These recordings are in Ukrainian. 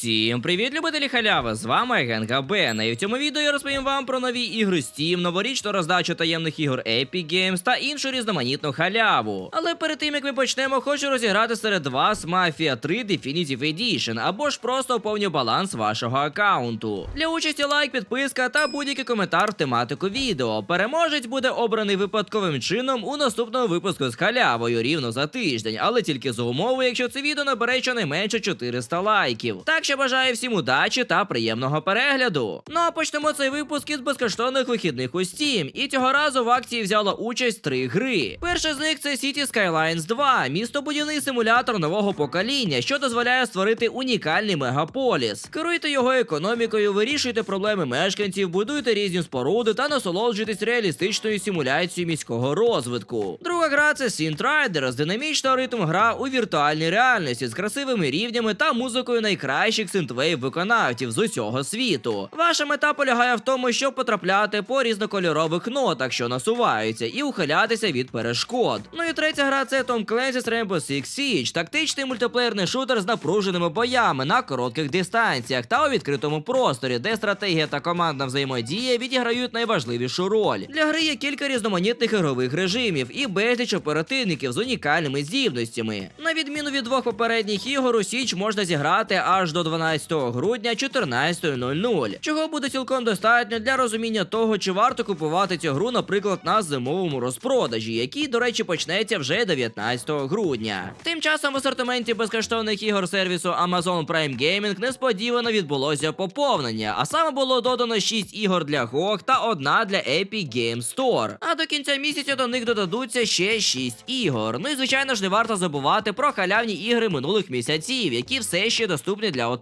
Усім привіт, любителі халяви! З вами Генга Бена. І в цьому відео я розповім вам про нові ігри Steam, новорічну роздачу таємних ігор Epic Games та іншу різноманітну халяву. Але перед тим як ми почнемо, хочу розіграти серед вас Mafia 3 Definitive Edition або ж просто повню баланс вашого аккаунту. Для участі лайк, підписка та будь-який коментар в тематику відео. Переможець буде обраний випадковим чином у наступному випуску з халявою рівно за тиждень, але тільки за умови, якщо це відео набере щонайменше 400 лайків. Так що бажаю всім удачі та приємного перегляду. Ну а почнемо цей випуск із безкоштовних вихідних у Steam. І цього разу в акції взяло участь три гри. Перша з них це City Skylines 2, містобудівний симулятор нового покоління, що дозволяє створити унікальний мегаполіс. Керуйте його економікою, вирішуйте проблеми мешканців, будуйте різні споруди та насолоджуйтесь реалістичною симуляцією міського розвитку. Друга гра це Synth Riders, динамічна ритм гра у віртуальній реальності з красивими рівнями та музикою найкращих синтвейв виконавців з усього світу. Ваша мета полягає в тому, щоб потрапляти по різнокольорових нотах, що насуваються, і ухилятися від перешкод. Ну і третя гра це Tom Clancy's Rainbow Six Siege, тактичний мультиплеєрний шутер з напруженими боями на коротких дистанціях та у відкритому просторі, де стратегія та командна взаємодія відіграють найважливішу роль. Для гри є кілька різноманітних ігрових режимів і безліч оперативників з унікальними здібностями. На відміну від двох попередніх ігор, у Січ можна зіграти аж до 12 грудня 14.00, чого буде цілком достатньо для розуміння того, чи варто купувати цю гру, наприклад, на зимовому розпродажі, який, до речі, почнеться вже 19 грудня. Тим часом в асортименті безкоштовних ігор сервісу Amazon Prime Gaming несподівано відбулося поповнення, а саме було додано 6 ігор для GOG та одна для Epic Games Store. А до кінця місяця до них додадуться ще 6 ігор. Ну і звичайно ж не варто забувати про халявні ігри минулих місяців, які все ще доступні для отримання.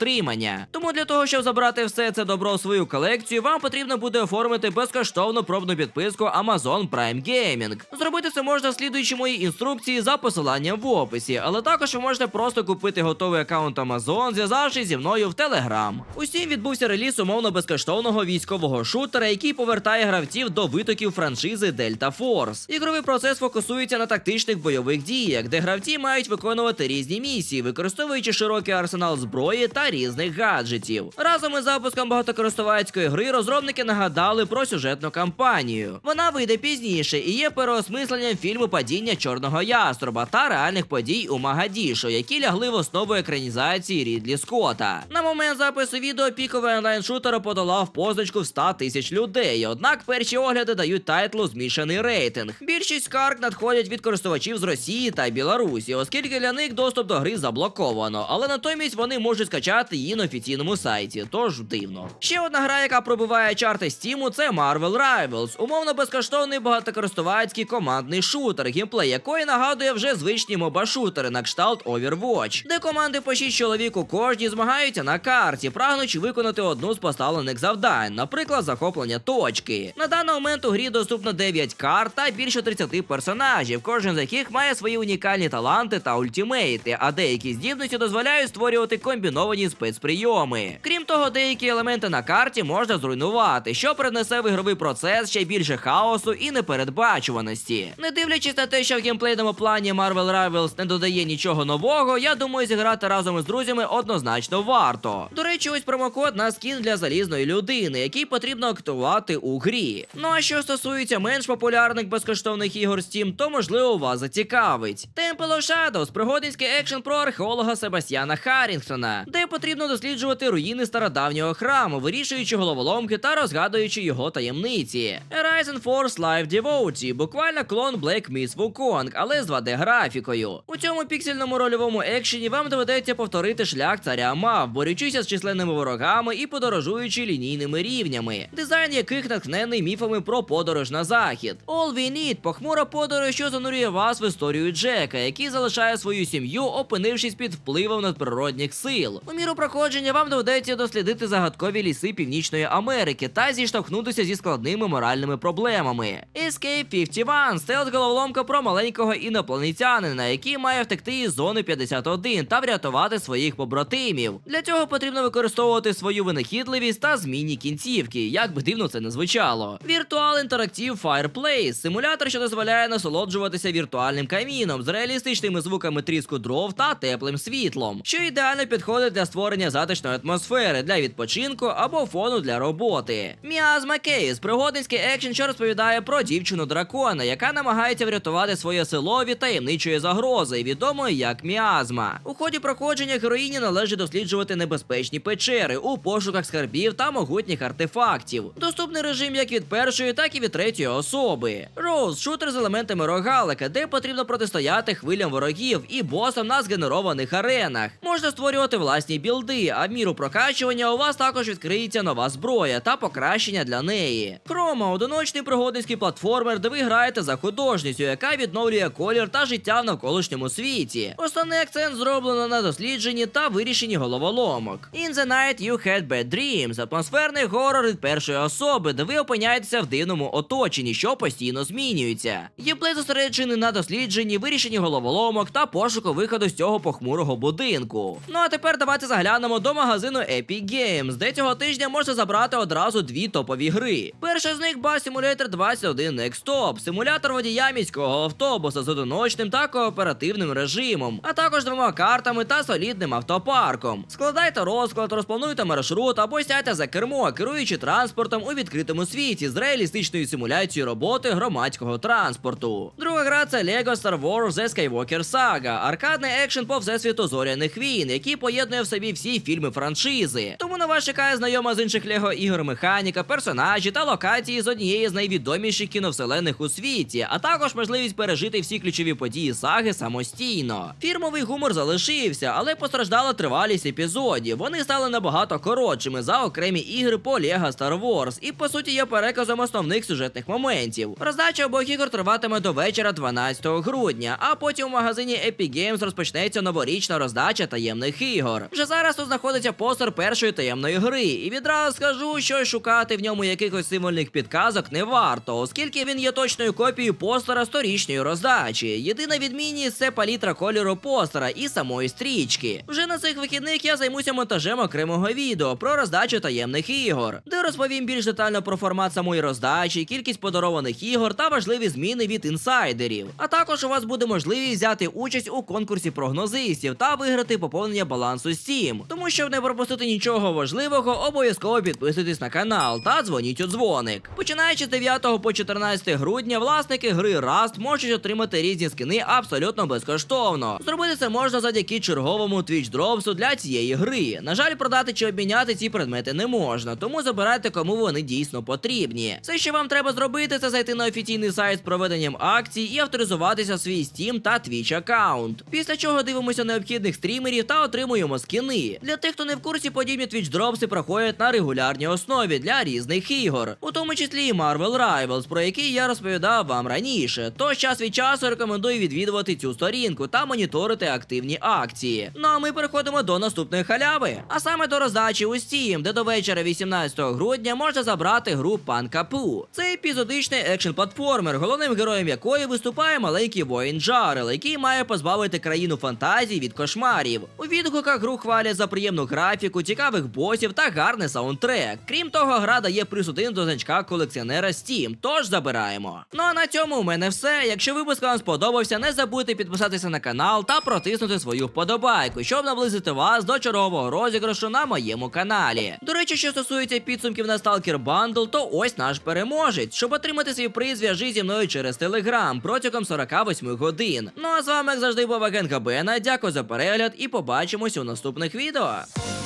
Тому для того, щоб забрати все це добро у свою колекцію, вам потрібно буде оформити безкоштовну пробну підписку Amazon Prime Gaming. Зробити це можна слідуючи моїй інструкції за посиланням в описі, але також ви можете просто купити готовий аккаунт Amazon, зв'язавшись зі мною в Telegram. Усім відбувся реліз умовно безкоштовного військового шутера, який повертає гравців до витоків франшизи Delta Force. Ігровий процес фокусується на тактичних бойових діях, де гравці мають виконувати різні місії, використовуючи широкий арсенал зброї та різних гаджетів. Разом із запуском багатокористувацької гри розробники нагадали про сюжетну кампанію. Вона вийде пізніше і є переосмисленням фільму Падіння чорного яструба та реальних подій у Магадішо, які лягли в основу екранізації Рідлі Скотта. На момент запису відео піковий онлайн-шутер подолав позначку в 100 тисяч людей. Однак перші огляди дають тайтлу змішаний рейтинг. Більшість скарг надходять від користувачів з Росії та Білорусі, оскільки для них доступ до гри заблоковано, але натомість вони можуть скачати її на офіційному сайті, тож дивно. Ще одна гра, яка пробиває чарти Стіму, це Marvel Rivals, умовно безкоштовний багатокористувацький командний шутер, геймплей якої нагадує вже звичні моба-шутери на кшталт Overwatch, де команди по 6 чоловік у кожній змагаються на карті, прагнучи виконати одну з поставлених завдань, наприклад, захоплення точки. На даний момент у грі доступно 9 карт та більше 30 персонажів, кожен з яких має свої унікальні таланти та ультимейти, а деякі здібності дозволяють створювати комбіновані спецприйоми. Крім того, деякі елементи на карті можна зруйнувати, що принесе в ігровий процес ще більше хаосу і непередбачуваності. Не дивлячись на те, що в геймплейному плані Marvel Rivals не додає нічого нового, я думаю, зіграти разом із друзями однозначно варто. До речі, ось промокод на скін для залізної людини, який потрібно активувати у грі. Ну а що стосується менш популярних безкоштовних ігор Steam, то можливо вас зацікавить. Temple of Shadows – пригодницький екшен про археолога Себастьяна Харрінгтона, де потрібно досліджувати руїни стародавнього храму, вирішуючи головоломки та розгадуючи його таємниці. Horizon Force Live Devotee – буквально клон Black Myth Wukong, але з 2D графікою. У цьому піксельному рольовому екшені вам доведеться повторити шлях царя мав, борючися з численними ворогами і подорожуючи лінійними рівнями, дизайн яких натхнений міфами про подорож на захід. All We Need – похмура подорож, що занурює вас в історію Джека, який залишає свою сім'ю, опинившись під впливом надприродних сил. У міру проходження вам доведеться дослідити загадкові ліси Північної Америки та зіштовхнутися зі складними моральними проблемами. Escape 51 – стелс головоломка про маленького інопланетянина, який має втекти із зони 51 та врятувати своїх побратимів. Для цього потрібно використовувати свою винахідливість та змінні кінцівки, як би дивно це не звучало. Virtual Interactive Fireplace – симулятор, що дозволяє насолоджуватися віртуальним каміном з реалістичними звуками тріску дров та теплим світлом, що ідеально підходить для створення затишної атмосфери для відпочинку або фону для роботи. Міазма Кейс пригодницький екшен, що розповідає про дівчину дракона, яка намагається врятувати своє село від таємничої загрози, відомої як міазма. У ході проходження героїні належить досліджувати небезпечні печери у пошуках скарбів та могутніх артефактів. Доступний режим як від першої, так і від третьої особи. Роуз шутер з елементами рогалика, де потрібно протистояти хвилям ворогів і босам на згенерованих аренах. Можна створювати власні білди, а міру прокачування у вас також відкриється нова зброя та покращення для неї. Хрома одиночний пригодницький платформер, де ви граєте за художницю, яка відновлює колір та життя в навколишньому світі. Основний акцент зроблено на дослідженні та вирішенні головоломок. In the Night You Had Bad Dreams атмосферний горор від першої особи, де ви опиняєтеся в дивному оточенні, що постійно змінюється. Геймплей зосереджений на дослідженні, вирішенні головоломок та пошуку виходу з цього похмурого будинку. Ну а тепер давайте заглянемо до магазину Epic Games, де цього тижня можна забрати одразу дві топові гри. Перша з них Bus Simulator 21 Next Stop, симулятор водія міського автобуса з одиночним та кооперативним режимом, а також двома картами та солідним автопарком. Складайте розклад, розплануйте маршрут або сядьте за кермо, керуючи транспортом у відкритому світі з реалістичною симуляцією роботи громадського транспорту. Друга гра це Lego Star Wars The Skywalker Saga, аркадний екшен по всесвіту зоряних війн, який поєднує в собі всі фільми франшизи. Тому на вас чекає знайома з інших Лего ігор механіка, персонажі та локації з однієї з найвідоміших кіновселених у світі, а також можливість пережити всі ключові події саги самостійно. Фірмовий гумор залишився, але постраждала тривалість епізодів. Вони стали набагато коротшими за окремі ігри по Lego Star Wars і по суті є переказом основних сюжетних моментів. Роздача обох ігор триватиме до вечора 12 грудня, а потім у магазині Epic Games розпочнеться новорічна роздача таємних ігор. Вже зараз тут знаходиться постер першої таємної гри, і відразу скажу, що шукати в ньому якихось символьних підказок не варто, оскільки він є точною копією постера сторічної роздачі. Єдина відмінність це палітра кольору постера і самої стрічки. Вже на цих вихідних я займуся монтажем окремого відео про роздачу таємних ігор, де розповім більш детально про формат самої роздачі, кількість подарованих ігор та важливі зміни від інсайдерів. А також у вас буде можливість взяти участь у конкурсі прогнозистів та виграти поповнення балансу Steam. Тому щоб не пропустити нічого важливого, обов'язково підписуйтесь на канал та дзвоніть у дзвоник. Починаючи з 9 по 14 грудня, власники гри Rust можуть отримати різні скини абсолютно безкоштовно. Зробити це можна завдяки черговому Twitch дропсу для цієї гри. На жаль, продати чи обміняти ці предмети не можна, тому забирайте кому вони дійсно потрібні. Все, що вам треба зробити, це зайти на офіційний сайт з проведенням акцій і авторизуватися в свій Steam та Twitch аккаунт. Після чого дивимося необхідних стрімерів та отримуємо скини. Для тих, хто не в курсі, подібні Twitch дропси проходять на регулярній основі для різних ігор, у тому числі і Marvel Rivals, про який я розповідав вам раніше. Тож час від часу рекомендую відвідувати цю сторінку та моніторити активні акції. Ну а ми переходимо до наступної халяви, а саме до роздачі у Steam, де до вечора 18 грудня можна забрати гру Пан Капу. Це епізодичний екшн платформер, головним героєм якої виступає маленький воїн Джарел, який має позбавити країну фантазій від кошмарів. У відгуках гру хвалять за приємну графіку, цікавих босів та гарний саундтрек. Крім того, гра дає плюс один до значка колекціонера Steam, тож забираємо. Ну а на цьому у мене все. Якщо випуск вам сподобався, не забудьте підписатися на канал та протиснути свою вподобайку, щоб наблизити вас до чергового розіграшу на моєму каналі. До речі, що стосується підсумків на Stalker Bundle, то ось наш переможець. Щоб отримати свій приз, зв'яжи зі мною через телеграм протягом 48 годин. Ну а з вами, як завжди, був агент Габена. Дякую за перегляд і побачимось у наступних відео.